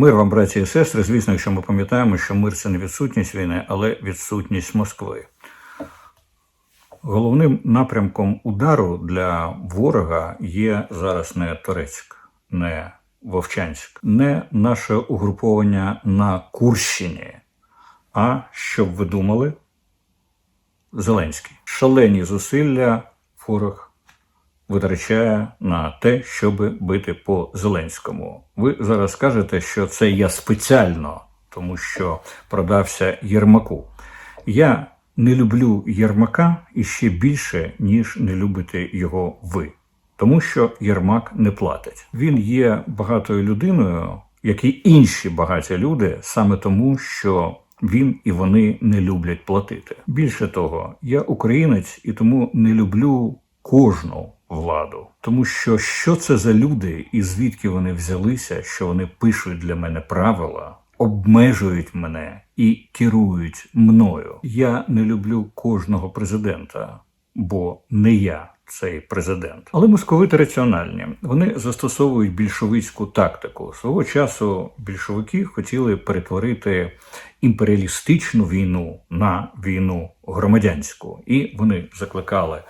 Мир вам, браті і сестри. Звісно, якщо ми пам'ятаємо, що мир це не відсутність війни, але відсутність Москви. Головним напрямком удару для ворога є зараз не Торецьк, не Вовчанськ, не наше угруповання на Курщині. А щоб ви думали, Зеленський. Шалені зусилля ворог витрачає на те, щоб бити по Зеленському. Ви зараз скажете, що це я спеціально, тому що продався Єрмаку. Я не люблю Єрмака і ще більше, ніж не любите його ви. Тому що Єрмак не платить. Він є багатою людиною, як і інші багаті люди, саме тому, що він і вони не люблять платити. Більше того, я українець і тому не люблю кожну владу. Тому що що це за люди і звідки вони взялися, що вони пишуть для мене правила, обмежують мене і керують мною. Я не люблю кожного президента, бо не я. Цей президент, але московити раціональні. Вони застосовують більшовицьку тактику. Свого часу більшовики хотіли перетворити імперіалістичну війну на війну громадянську, і вони закликали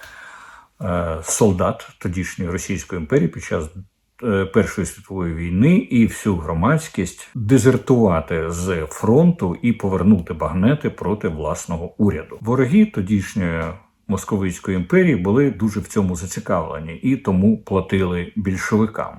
солдат тодішньої Російської імперії під час е, Першої світової війни і всю громадськість дезертувати з фронту і повернути багнети проти власного уряду. Вороги тодішньої Московицької імперії були дуже в цьому зацікавлені і тому платили більшовикам.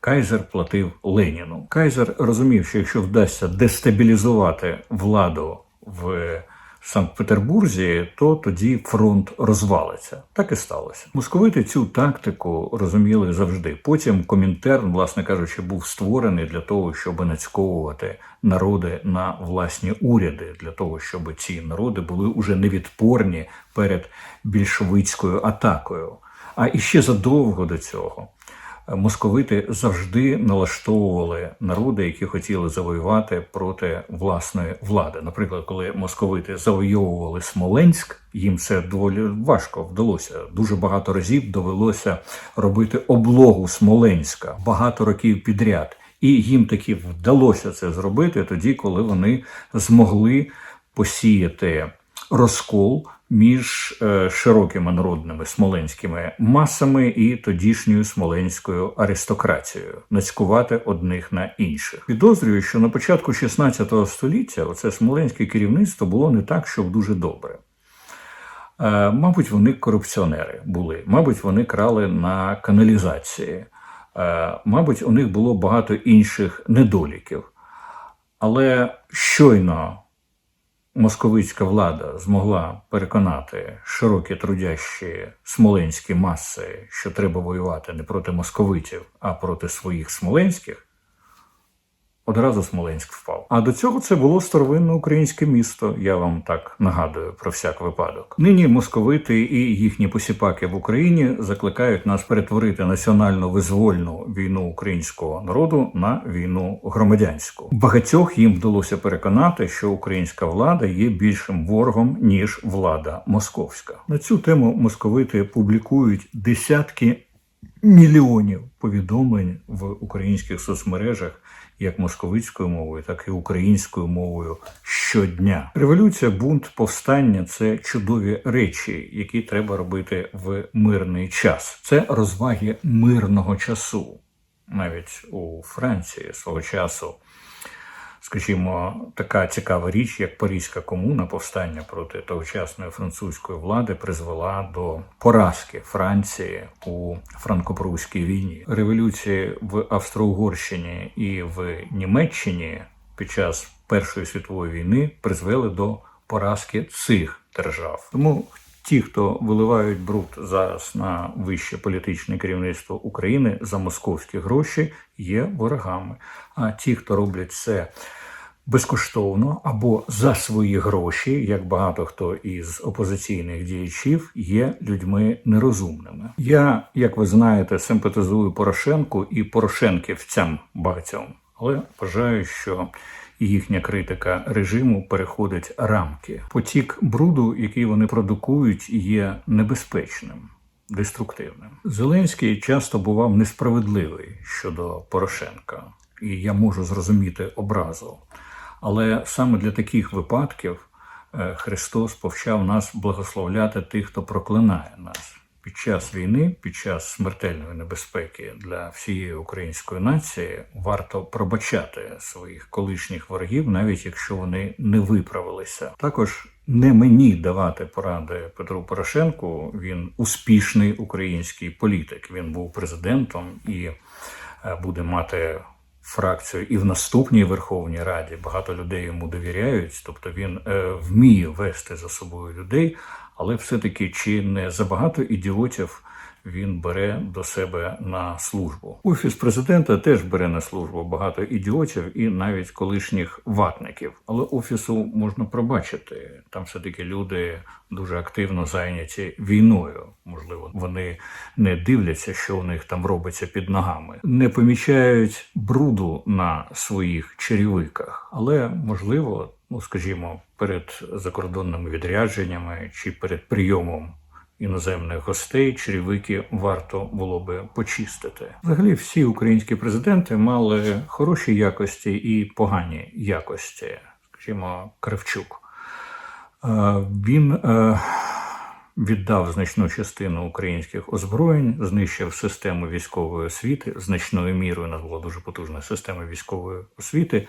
Кайзер платив Леніну. Кайзер розумів, що якщо вдасться дестабілізувати владу в Санкт-Петербурзі, то тоді фронт розвалиться. Так і сталося. Московити цю тактику розуміли завжди. Потім Комінтерн, власне кажучи, був створений для того, щоб нацьковувати народи на власні уряди, для того, щоб ці народи були уже невідпорні перед більшовицькою атакою. А іще задовго до цього московити завжди налаштовували народи, які хотіли завоювати проти власної влади. Наприклад, коли московити завойовували Смоленськ, їм це доволі важко вдалося. Дуже багато разів довелося робити облогу Смоленська багато років підряд. І їм таки вдалося це зробити тоді, коли вони змогли посіяти розкол між е, широкими народними смоленськими масами і тодішньою смоленською аристократією, нацькувати одних на інших. Підозрюю, що на початку 16 століття оце смоленське керівництво було не так, щоб дуже добре. Е, Мабуть, вони корупціонери були, мабуть, вони крали на каналізації, Е, мабуть, у них було багато інших недоліків. Але щойно московицька влада змогла переконати широкі трудящі смоленські маси, що треба воювати не проти московитів, а проти своїх смоленських, одразу Смоленськ впав. А до цього це було старовинне українське місто. Я вам так нагадую про всяк випадок. Нині московити і їхні посіпаки в Україні закликають нас перетворити національно визвольну війну українського народу на війну громадянську. Багатьох їм вдалося переконати, що українська влада є більшим ворогом ніж влада московська. На цю тему московити публікують десятки мільйонів повідомлень в українських соцмережах як московицькою мовою, так і українською мовою щодня. Революція, бунт, повстання це чудові речі, які треба робити в мирний час. Це розваги мирного часу. Навіть у Франції свого часу скажімо, така цікава річ, як Паризька комуна, повстання проти тогочасної французької влади, призвела до поразки Франції у франко-прусській війні. Революції в Австро-Угорщині і в Німеччині під час Першої світової війни призвели до поразки цих держав. Тому ті, хто виливають бруд зараз на вище політичне керівництво України за московські гроші, є ворогами. А ті, хто роблять це безкоштовно або за свої гроші, як багато хто із опозиційних діячів, є людьми нерозумними. Я, як ви знаєте, симпатизую Порошенку і порошенківцям багатьом, але вважаю, що їхня критика режиму переходить рамки. Потік бруду, який вони продукують, є небезпечним. Деструктивним Зеленський часто бував несправедливий щодо Порошенка. і я можу зрозуміти образу. Але саме для таких випадків е, Христос повчав нас благословляти тих, хто проклинає нас. Під час війни, під час смертельної небезпеки для всієї української нації варто пробачати своїх колишніх ворогів, навіть якщо вони не виправилися. Також не мені давати поради Петру Порошенку. Він успішний український політик. Він був президентом і е, буде мати фракцію і в наступній Верховній Раді. Багато людей йому довіряють, тобто він е, вміє вести за собою людей, але все-таки чи не забагато ідіотів він бере до себе на службу. Офіс президента теж бере на службу багато ідіотів і навіть колишніх ватників. Але офісу можна пробачити. Там все таки люди дуже активно зайняті війною. Можливо, вони не дивляться, що у них там робиться під ногами, не помічають бруду на своїх черевиках, але можливо, ну скажімо, перед закордонними відрядженнями чи перед прийомом іноземних гостей черевики варто було би почистити. Взагалі, всі українські президенти мали хороші якості і погані якості. Скажімо, Кравчук. Е, Він е, віддав значну частину українських озброєнь, знищив систему військової освіти значною мірою. У нас була дуже потужна система військової освіти.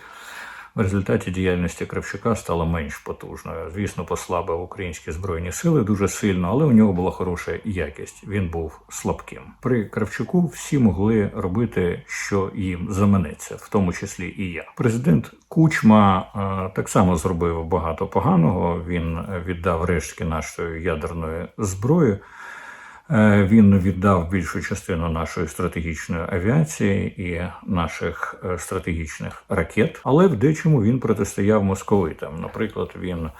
В результаті діяльності Кравчука стала менш потужною. Звісно, послабив українські збройні сили дуже сильно, але у нього була хороша якість. Він був слабким. При Кравчуку всі могли робити, що їм заманеться, в тому числі і я. Президент Кучма е, так само зробив багато поганого. Він віддав рештки нашої ядерної зброї. Е, Він віддав більшу частину нашої стратегічної авіації і наших е, стратегічних ракет, але в дечому він протистояв московитам. Наприклад, він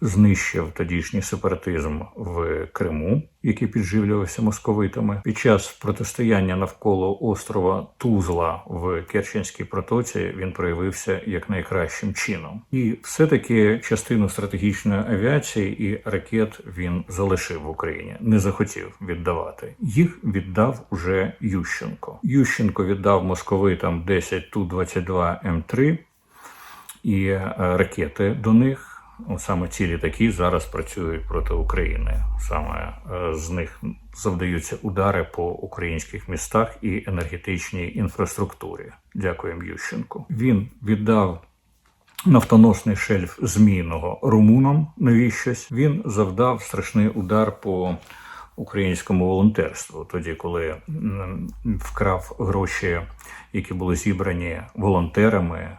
знищив тодішній сепаратизм в Криму, який підживлювався московитами. Під час протистояння навколо острова Тузла в Керченській протоці він проявився як найкращим чином, і все-таки частину стратегічної авіації і ракет він залишив в Україні, не захотів віддавати. Їх віддав уже Ющенко. Ющенко віддав московитам 10 Ту-22 М3 і е, ракети до них. От Саме ці літаки зараз працюють проти України. Саме е, з них завдаються удари по українських містах і енергетичній інфраструктурі. Дякуємо Ющенку. Він віддав нафтоносний шельф змійного румунам. Навіщось він завдав страшний удар по українському волонтерству, тоді коли вкрав гроші, які були зібрані волонтерами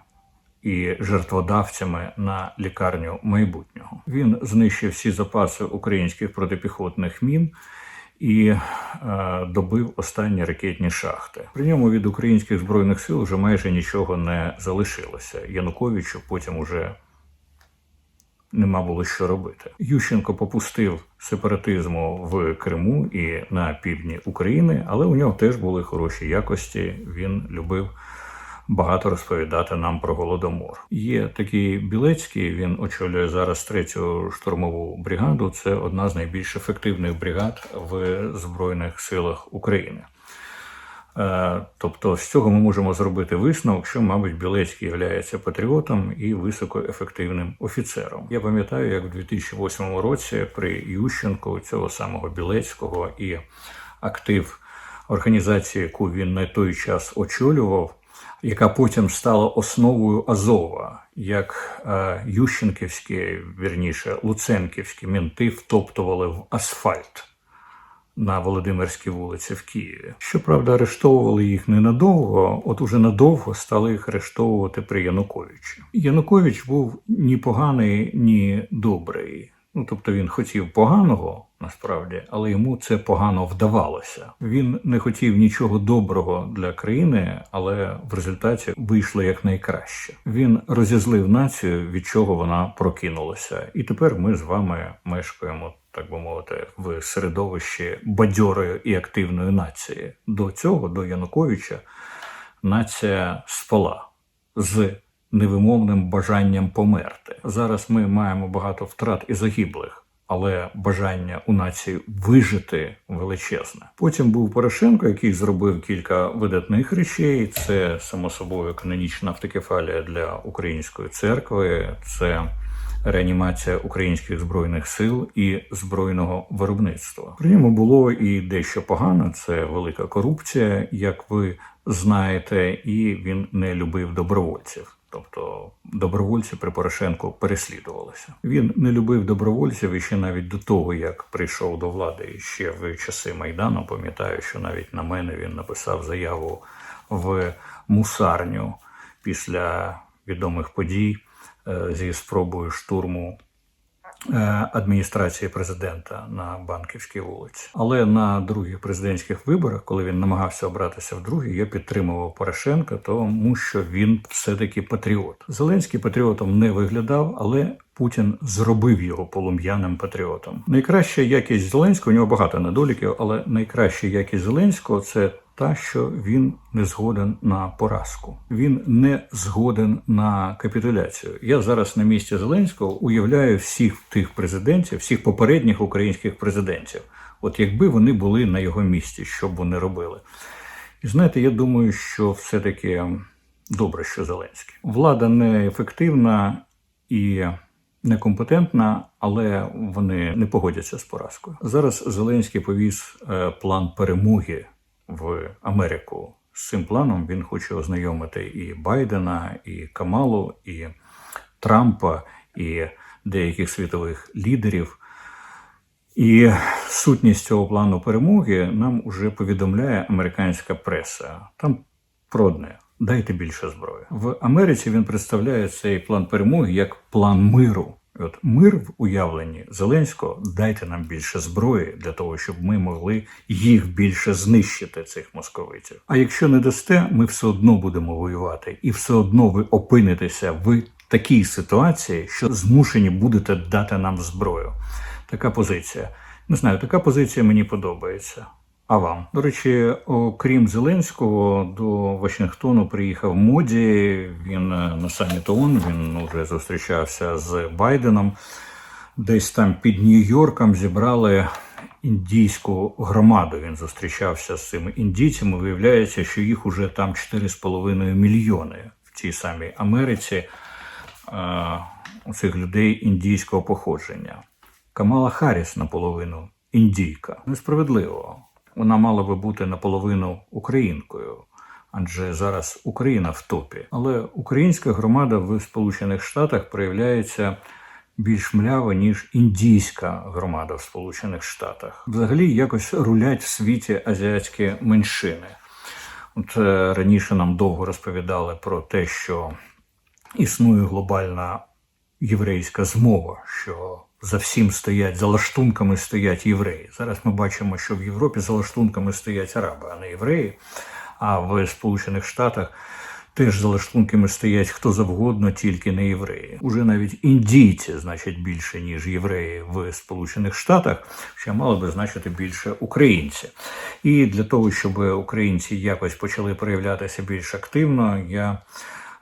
і жертводавцями на лікарню майбутнього. Він знищив всі запаси українських протипіхотних мін. І е, добив останні ракетні шахти. При ньому від українських збройних сил вже майже нічого не залишилося. Януковичу потім уже нема було що робити. Ющенко попустив сепаратизму в Криму і на півдні України, але у нього теж були хороші якості. Він любив багато розповідати нам про голодомор. Є такий Білецький, він очолює зараз третю штурмову бригаду. Це одна з найбільш ефективних бригад в Збройних силах України. Е, Тобто з цього ми можемо зробити висновок, що, мабуть, Білецький є патріотом і високоефективним офіцером. Я пам'ятаю, як в 2008 році при Ющенку цього самого Білецького і актив організації, яку він на той час очолював, яка потім стала основою Азова, як е, Ющенківські, вірніше, Луценківські мінти втоптували в асфальт на Володимирській вулиці в Києві. Щоправда, арештовували їх ненадовго, от уже надовго стали їх арештовувати при Януковичі. Янукович був ні поганий, ні добрий. Ну, тобто він хотів поганого насправді, але йому це погано вдавалося. Він не хотів нічого доброго для країни, але в результаті вийшло як найкраще. Він розізлив націю, від чого вона прокинулася, і тепер ми з вами мешкаємо. Так би мовити, в середовищі бадьорої і активної нації. До цього, до Януковича, нація спала з невимовним бажанням померти. Зараз ми маємо багато втрат і загиблих але бажання у нації вижити величезне. Потім був Порошенко, який зробив кілька видатних речей. Це само собою канонічна автокефалія для української церкви. Це реанімація українських збройних сил і збройного виробництва. При ньому було і дещо погано. Це велика корупція, як ви знаєте, і він не любив добровольців. Тобто добровольці при Порошенку переслідувалися. Він не любив добровольців і ще навіть до того, як прийшов до влади і ще в часи майдану. Пам'ятаю, що навіть на мене він написав заяву в мусарню після відомих подій е, зі спробою штурму адміністрації президента на банківській вулиці. Але на других президентських виборах, коли він намагався обратися в другі, я підтримував Порошенка, тому що він все-таки патріот. Зеленський патріотом не виглядав, але Путін зробив його полум'яним патріотом. Найкраща якість Зеленського, у нього багато недоліків, але найкраща якість Зеленського це та, що він не згоден на поразку. Він не згоден на капітуляцію. Я зараз на місці Зеленського уявляю всіх тих президентів, всіх попередніх українських президентів. От якби вони були на його місці, що б вони робили. І знаєте, я думаю, що все-таки добре, що Зеленський. Влада неефективна і некомпетентна, але вони не погодяться з поразкою. Зараз Зеленський повіз е, план перемоги в Америку. З цим планом він хоче ознайомити і Байдена, і Камалу, і Трампа, і деяких світових лідерів. І сутність цього плану перемоги нам уже повідомляє американська преса. Там про одне. Дайте більше зброї. В Америці він представляє цей план перемоги як план миру. От мир в уявленні Зеленського дайте нам більше зброї для того, щоб ми могли їх більше знищити, цих московитів. А якщо не дасте, ми все одно будемо воювати, і все одно ви опинитеся в такій ситуації, що змушені будете дати нам зброю. Така позиція. Не знаю, така позиція мені подобається. А вам? До речі, окрім Зеленського, до Вашингтону приїхав Моді. Він е, на саміт ООН, він вже зустрічався з Байденом. Десь там під Нью-Йорком зібрали індійську громаду. Він зустрічався з цими індійцями. Виявляється, що їх уже там 4,5 мільйони в цій самій Америці. е, У цих людей індійського походження. Камала Харріс наполовину індійка. Несправедливо. Вона мала би бути наполовину українкою, адже зараз Україна в топі. Але українська громада в Сполучених Штатах проявляється більш мляво, ніж індійська громада в Сполучених Штатах. Взагалі якось рулять в світі азіатські меншини. От е, раніше нам довго розповідали про те, що існує глобальна єврейська змова, що за всім стоять, за лаштунками стоять євреї. Зараз ми бачимо, що в Європі за лаштунками стоять араби, а не євреї. А в Сполучених Штатах теж за лаштунками стоять хто завгодно, тільки не євреї. Уже навіть індійці значать більше, ніж євреї в Сполучених Штатах, що мало би значити більше українці. І для того, щоб українці якось почали проявлятися більш активно, я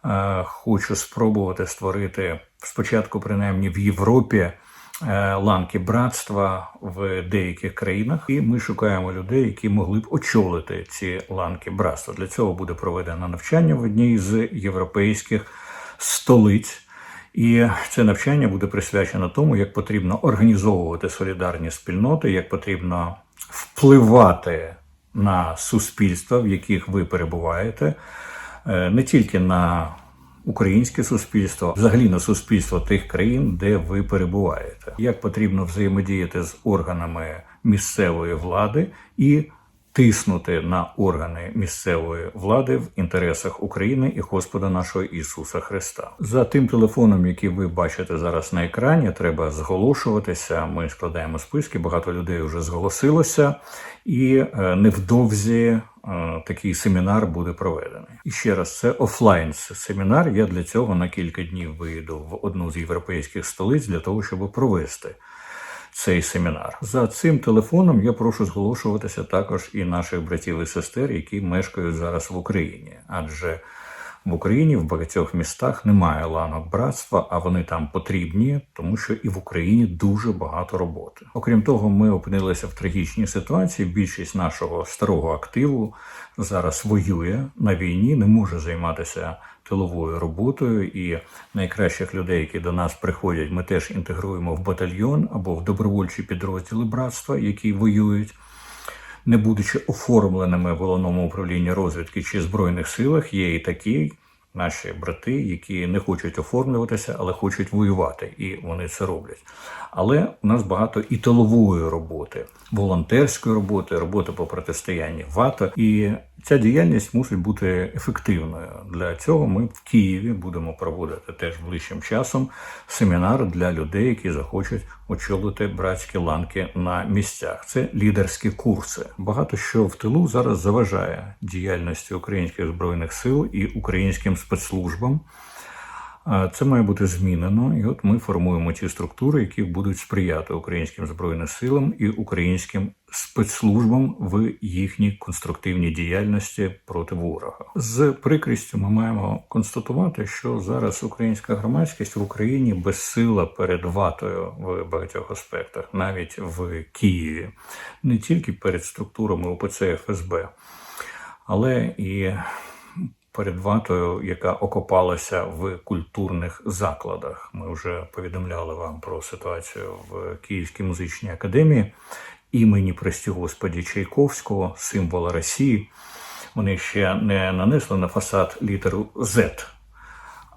е, хочу спробувати створити спочатку, принаймні в Європі. Е, Ланки братства в деяких країнах, і ми шукаємо людей, які могли б очолити ці ланки братства. Для цього буде проведено навчання в одній з європейських столиць. І це навчання буде присвячено тому, як потрібно організовувати солідарні спільноти, як потрібно впливати на суспільства, в яких ви перебуваєте, е, не тільки на українське суспільство, взагалі на суспільство тих країн, де ви перебуваєте, як потрібно взаємодіяти з органами місцевої влади і тиснути на органи місцевої влади в інтересах України і Господа нашого Ісуса Христа. За тим телефоном, який ви бачите зараз на екрані, треба зголошуватися. Ми складаємо списки. Багато людей вже зголосилося, і е, невдовзі е, такий семінар буде проведений. І ще раз, це офлайн семінар. Я для цього на кілька днів виїду в одну з європейських столиць для того, щоб провести цей семінар. За цим телефоном я прошу зголошуватися також і наших братів і сестер, які мешкають зараз в Україні, адже В Україні в багатьох містах немає ланок братства, а вони там потрібні, тому що і в Україні дуже багато роботи. Окрім того, ми опинилися в трагічній ситуації. Більшість нашого старого активу зараз воює на війні, не може займатися тиловою роботою. І найкращих людей, які до нас приходять, ми теж інтегруємо в батальйон або в добровольчі підрозділи братства, які воюють не будучи оформленими в головному управлінні розвідки чи збройних силах, є і такі наші брати, які не хочуть оформлюватися, але хочуть воювати, і вони це роблять. Але у нас багато і тилової роботи, волонтерської роботи, роботи по протистоянні ВАТО. І ця діяльність мусить бути ефективною. Для цього ми в Києві будемо проводити теж ближчим часом семінар для людей, які захочуть очолити братські ланки на місцях. Це лідерські курси. Багато що в тилу зараз заважає діяльності українських збройних сил і українським спецслужбам. Це має бути змінено, і от ми формуємо ті структури, які будуть сприяти українським збройним силам і українським спецслужбам в їхній конструктивній діяльності проти ворога. З прикрістю ми маємо констатувати, що зараз українська громадськість в Україні безсила перед ватою в багатьох аспектах, навіть в Києві, не тільки перед структурами УПЦ ФСБ, але і перед ватою, яка окопалася в культурних закладах. Ми вже повідомляли вам про ситуацію в Київській музичній академії імені прості Господі Чайковського, символа Росії. Вони ще не нанесли на фасад літеру Z,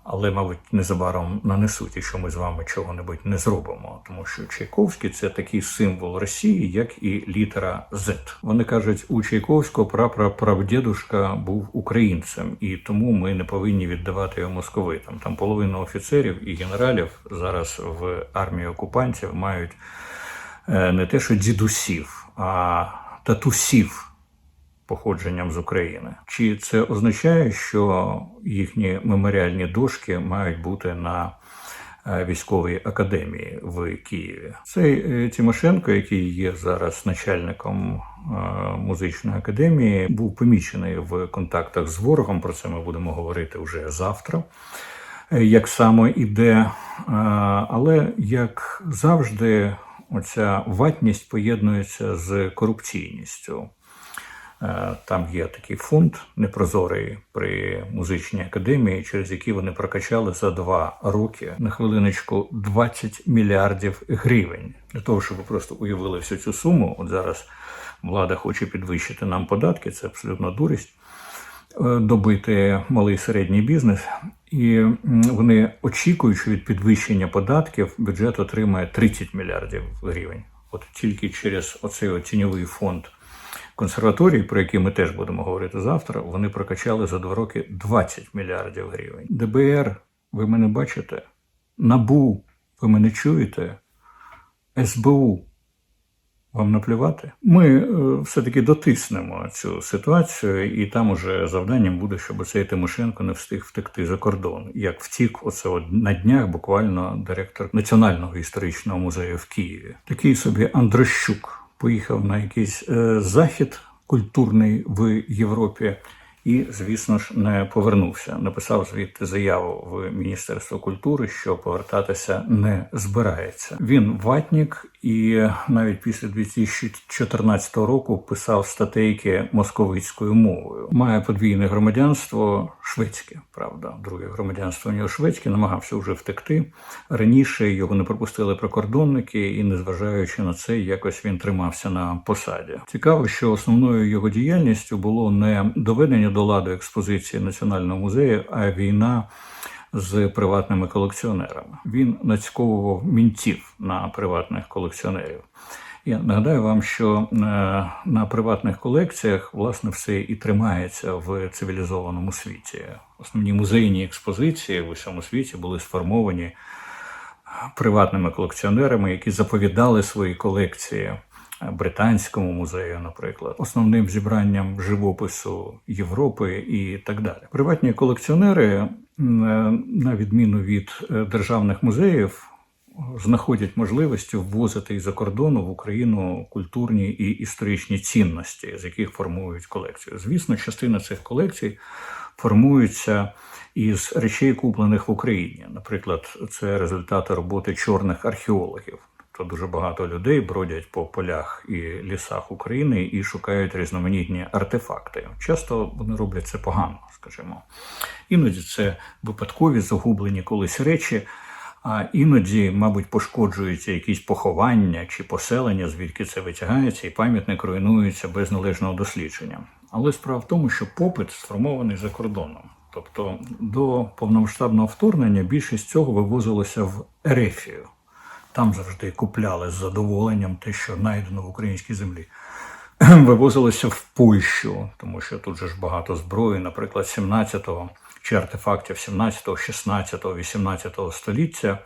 але, мабуть, незабаром нанесуть, якщо ми з вами чого-небудь не зробимо. Тому що Чайковський це такий символ Росії, як і літера Z. Вони кажуть, у Чайковського прапрапрадідушка був українцем, і тому ми не повинні віддавати його московитам. Там половина офіцерів і генералів зараз в армії окупантів мають е, не те, що дідусів, а татусів походженням з України. Чи це означає, що їхні меморіальні дошки мають бути на е, військовій академії в Києві? Цей е, Тимошенко, який є зараз начальником е, музичної академії, був помічений в контактах з ворогом. Про це ми будемо говорити вже завтра. Як саме іде, але як завжди, оця ватність поєднується з корупційністю. Е, Там є такий фонд непрозорий при музичній академії, через який вони прокачали за два роки на хвилиночку 20 мільярдів гривень. Для того, щоб ви просто уявили всю цю суму. От зараз влада хоче підвищити нам податки, це абсолютно дурість. е, Добити малий і середній бізнес, і вони очікують, що від підвищення податків бюджет отримає 30 мільярдів гривень. От тільки через оцей тіньовий фонд консерваторії, про які ми теж будемо говорити завтра, вони прокачали за два роки 20 мільярдів гривень. ДБР, ви мене бачите? НАБУ, ви мене чуєте? СБУ. Вам наплювати? Ми е, все-таки дотиснемо цю ситуацію, і там уже завданням буде, щоб цей Тимошенко не встиг втекти за кордон. Як втік, оце от на днях буквально директор Національного історичного музею в Києві. Такий собі Андрощук поїхав на якийсь е, захід культурний в Європі. І, звісно ж, не повернувся. Написав звідти заяву в Міністерство культури, що повертатися не збирається. Він ватнік, і навіть після 2014 року писав статейки московицькою мовою. Має подвійне громадянство шведське, правда, друге громадянство у нього шведське, намагався вже втекти. Раніше його не пропустили прикордонники, і незважаючи на це, якось він тримався на посаді. Цікаво, що основною його діяльністю було не доведення до ладу експозиції національного музею, а війна з приватними колекціонерами. Він нацьковував мінців на приватних колекціонерів. Я нагадаю вам, що е, на приватних колекціях власне все і тримається в цивілізованому світі. Основні музейні експозиції в усьому світі були сформовані приватними колекціонерами, які заповідали свої колекції британському музею, наприклад, основним зібранням живопису Європи і так далі. Приватні колекціонери, е, на відміну від е, державних музеїв, знаходять можливості ввозити із-за кордону в Україну культурні і історичні цінності, з яких формують колекцію. Звісно, частина цих колекцій формуються із речей, куплених в Україні. Наприклад, це результати роботи чорних археологів. То дуже багато людей бродять по полях і лісах України і шукають різноманітні артефакти. Часто вони роблять це погано, скажімо. Іноді це випадкові загублені колись речі, а іноді, мабуть, пошкоджуються якісь поховання чи поселення, звідки це витягається, і пам'ятник руйнується без належного дослідження. Але справа в тому, що попит сформований за кордоном. Тобто до повномасштабного вторгнення більшість цього вивозилося в Ерефію. Там завжди купляли з задоволенням те, що знайдено в українській землі. Вивозилося в Польщу, тому що тут же ж багато зброї, наприклад, 17-го чи артефактів 17, 16, 18 століття.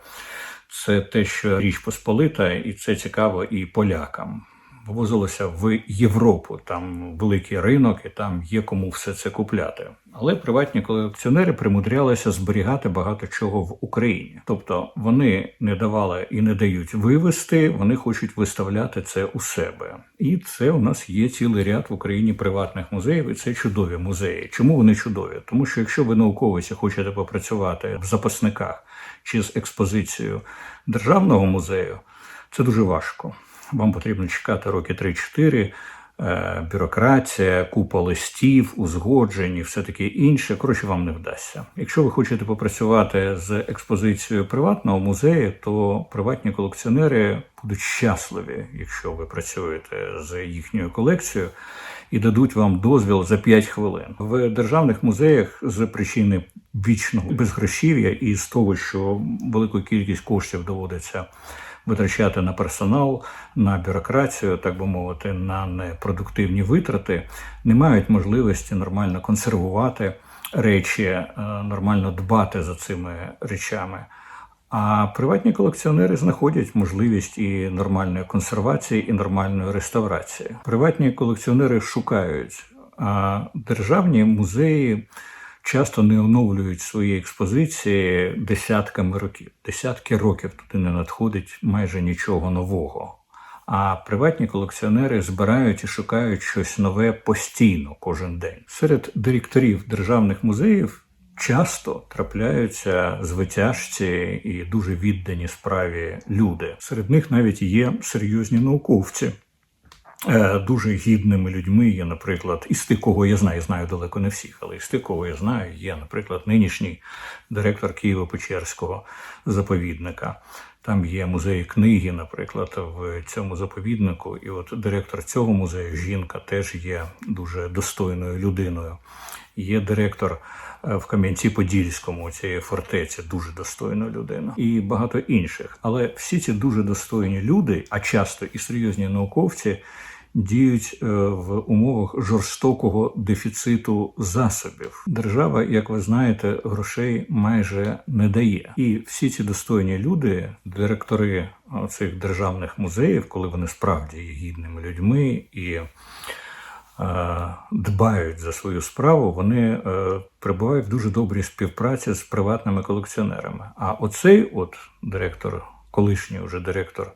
Це те, що річ Посполита, і це цікаво і полякам. Вивозилося в Європу, там великий ринок, і там є кому все це купляти. Але приватні колекціонери примудрялися зберігати багато чого в Україні. Тобто вони не давали і не дають вивезти, вони хочуть виставляти це у себе. І це у нас є цілий ряд в Україні приватних музеїв, і це чудові музеї. Чому вони чудові? Тому що якщо ви науковиці хочете попрацювати в запасниках чи з експозицією державного музею, це дуже важко. Вам потрібно чекати роки 3-4, е, бюрократія, купа листів, узгоджень і все таке інше. Коротше, вам не вдасться. Якщо ви хочете попрацювати з експозицією приватного музею, то приватні колекціонери будуть щасливі, якщо ви працюєте з їхньою колекцією. І дадуть вам дозвіл за 5 хвилин в державних музеях з причини вічного безгрошів'я і з того, що велику кількість коштів доводиться витрачати на персонал, на бюрократію, так би мовити, на непродуктивні витрати, не мають можливості нормально консервувати речі, е, нормально дбати за цими речами. А приватні колекціонери знаходять можливість і нормальної консервації, і нормальної реставрації. Приватні колекціонери шукають, а державні музеї часто не оновлюють свої експозиції десятками років. Десятки років туди не надходить майже нічого нового. А приватні колекціонери збирають і шукають щось нове постійно кожен день. Серед директорів державних музеїв часто трапляються звитяжці і дуже віддані справі люди. Серед них навіть є серйозні науковці. Е, дуже гідними людьми є, наприклад, із тих, кого я знаю, знаю далеко не всіх, але із тих, кого я знаю, є, наприклад, нинішній директор Києво-Печерського заповідника. Там є музей книги, наприклад, в цьому заповіднику. І от директор цього музею, жінка, теж є дуже достойною людиною. Є директор е, в Кам'янці-Подільському цієї фортеці, дуже достойна людина, і багато інших. Але всі ці дуже достойні люди, а часто і серйозні науковці діють е, в умовах жорстокого дефіциту засобів. Держава, як ви знаєте, грошей майже не дає. І всі ці достойні люди, директори цих державних музеїв, коли вони справді є гідними людьми і е, Дбають за свою справу, вони е, перебувають в дуже добрій співпраці з приватними колекціонерами. А оцей от директор, колишній вже директор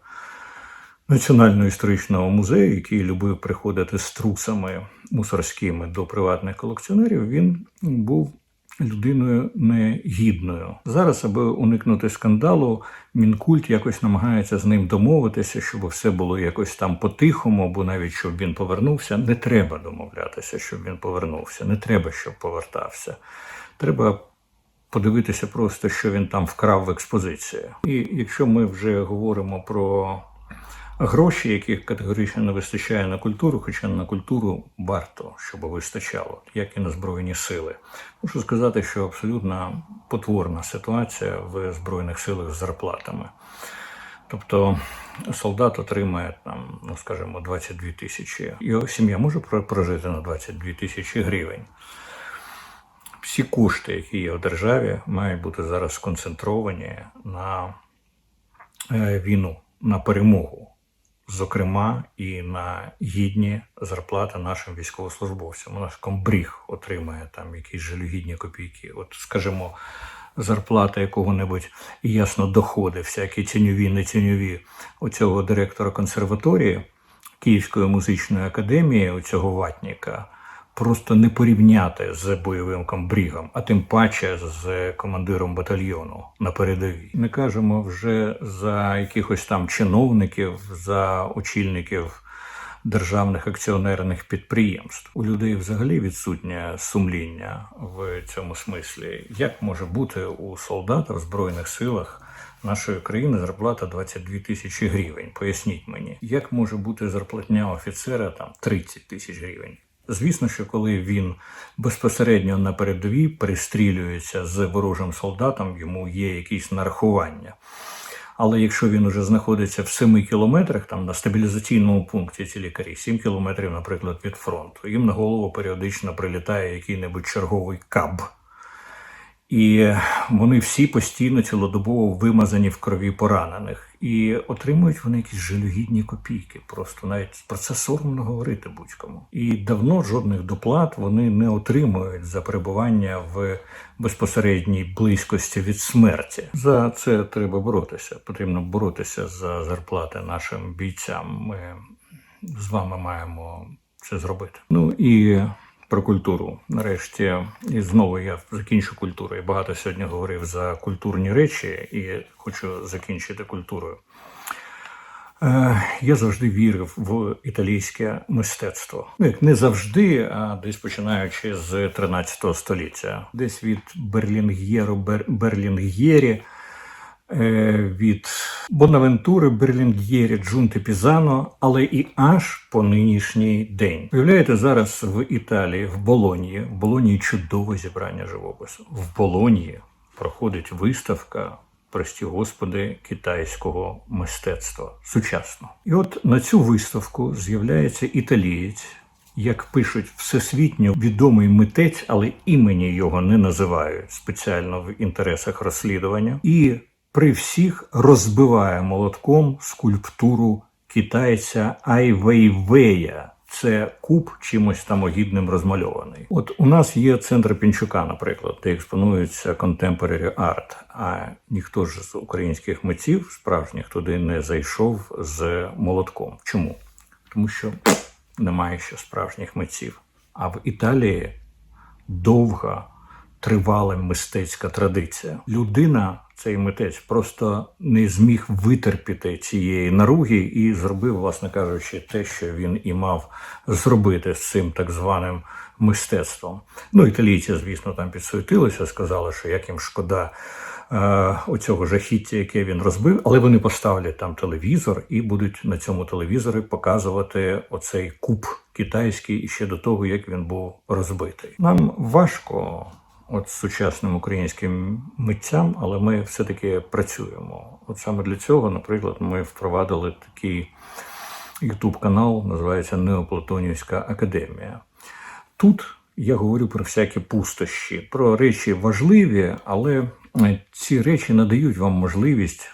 Національного історичного музею, який любив приходити з трусами мусорськими до приватних колекціонерів, він був людиною негідною. Зараз, аби уникнути скандалу, мінкульт якось намагається з ним домовитися, щоб все було якось там по-тихому, бо навіть щоб він повернувся, не треба домовлятися, щоб він повернувся. Не треба, щоб повертався. Треба. Подивитися просто, що він там вкрав в експозиції. І якщо ми вже говоримо про гроші, яких категорично не вистачає на культуру, хоча на культуру варто, щоб вистачало, як і на збройні сили. Мушу сказати, що абсолютно потворна ситуація в збройних силах з зарплатами. Тобто солдат отримає там, ну скажімо, 22 тисячі. Його сім'я може прожити на 22 тисячі гривень. Всі кошти, які є в державі, мають бути зараз сконцентровані на е, війну, на перемогу зокрема і на гідні зарплати нашим військовослужбовцям. У нас комбріг отримає там якісь жалюгідні копійки. От, скажімо, зарплата якого-небудь ясно доходи, всякі тіньові, не тіньові у цього директора консерваторії Київської музичної академії, у цього ватніка. Просто не порівняти з бойовим комбрігом, а тим паче з командиром батальйону на передовій. Не кажемо вже за якихось там чиновників, за очільників державних акціонерних підприємств. У людей взагалі відсутнє сумління в цьому смислі. Як може бути у солдата в збройних силах? Нашої країни зарплата 22 тисячі гривень. Поясніть мені, як може бути зарплатня офіцера там 30 тисяч гривень? Звісно, що коли він безпосередньо на передовій перестрілюється з ворожим солдатом, йому є якісь нарахування. Але якщо він уже знаходиться в 7 кілометрах, там на стабілізаційному пункті ці лікарі, 7 кілометрів, наприклад, від фронту, їм на голову періодично прилітає який-небудь черговий каб. І вони всі постійно цілодобово вимазані в крові поранених. І отримують вони якісь жалюгідні копійки. Просто навіть про це соромно говорити будь-кому. І давно жодних доплат вони не отримують за перебування в безпосередній близькості від смерті. За це треба боротися. Потрібно боротися за зарплати нашим бійцям. Ми з вами маємо це зробити. Ну і про культуру. Нарешті, і знову я закінчу культуру. Я багато сьогодні говорив за культурні речі і хочу закінчити культурою. Е, Я завжди вірив в італійське мистецтво. Ну, як не завжди, а десь починаючи з 13 століття, десь від Берлінгєру Бер, Берлінгєрі, від Бонавентури, Берлінгєрі, Джунти Пізано, але і аж по нинішній день. Уявляєте, зараз в Італії, в Болонії, в Болонії чудове зібрання живопису. В Болонії проходить виставка. Прості господи, китайського мистецтва сучасно. І от на цю виставку з'являється італієць, як пишуть, всесвітньо відомий митець, але імені його не називають спеціально в інтересах розслідування, і при всіх розбиває молотком скульптуру китайця Айвейвея. Це куб чимось там огідним розмальований. От у нас є центр Пінчука, наприклад, де експонується contemporary art, а ніхто ж з українських митців справжніх туди не зайшов з молотком. Чому? Тому що немає ще справжніх митців. А в Італії довга тривала мистецька традиція. Людина, цей митець, просто не зміг витерпіти цієї наруги і зробив, власне кажучи, те, що він і мав зробити з цим так званим мистецтвом. Ну, італійці, звісно, там підсуетилися, сказали, що як їм шкода. е, Оцього жахіття, яке він розбив, але вони поставлять там телевізор і будуть на цьому телевізорі показувати оцей куб китайський ще до того, як він був розбитий. Нам важко от сучасним українським митцям, але ми все-таки працюємо. От саме для цього, наприклад, ми впровадили такий Ютуб канал, називається Неоплатонівська академія. Тут я говорю про всякі пустощі, про речі важливі, але е, ці речі надають вам можливість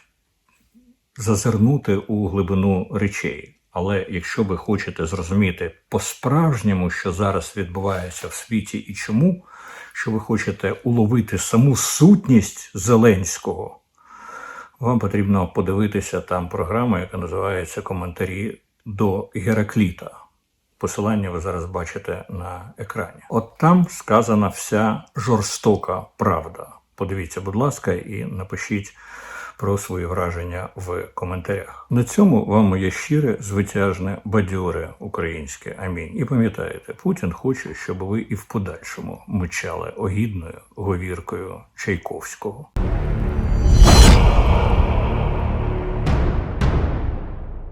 зазирнути у глибину речей. Але якщо ви хочете зрозуміти по-справжньому, що зараз відбувається в світі і чому, що ви хочете уловити саму сутність Зеленського, вам потрібно подивитися там програму, яка називається Коментарі до Геракліта. Посилання ви зараз бачите на екрані. От там сказана вся жорстока правда. Подивіться, будь ласка, і напишіть про свої враження в коментарях. На цьому вам моє щире, звитяжне, бадьоре українське. Амінь. І пам'ятаєте, Путін хоче, щоб ви і в подальшому мчали огідною говіркою Чайковського.